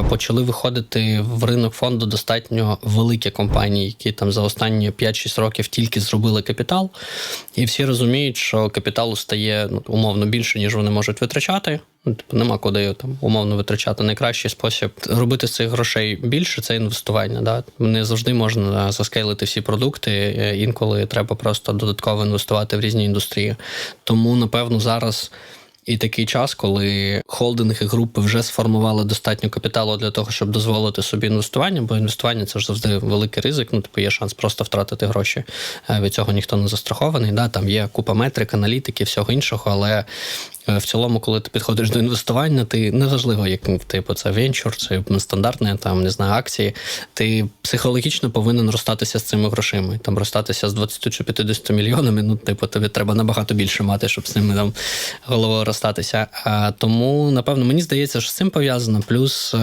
Е, Почали виходити в ринок фонду достатньо великі компанії, які там за останні 5-6 років тільки зробили капітал, і всі розуміють, що капіталу стає ну, умовно більше, ніж вони можуть витрачати. Ну, типу, нема куди там умовно витрачати. Найкращий спосіб робити з цих грошей більше це інвестування. Да? Не завжди можна заскейлити всі продукти. е, Інколи треба просто додатково інвестувати в різні індустрії. Тому, напевно, зараз. І такий час, коли холдинги групи вже сформували достатньо капіталу для того, щоб дозволити собі інвестування, бо інвестування це ж завжди великий ризик. Ну, типу, є шанс просто втратити гроші. Е, Від цього ніхто не застрахований. Да? Там є купа метрик, аналітики, всього іншого, але в цілому, коли ти підходиш до інвестування, ти неважливо, як типу це венчур, чи стандартне там не знаю акції. Ти психологічно повинен розстатися з цими грошима. Там розстатися з 20 чи 50 мільйонами. Ну, типу, тобі треба набагато більше мати, щоб з ними там головою розстатися. А тому, напевно, мені здається, що з цим пов'язано. Плюс е,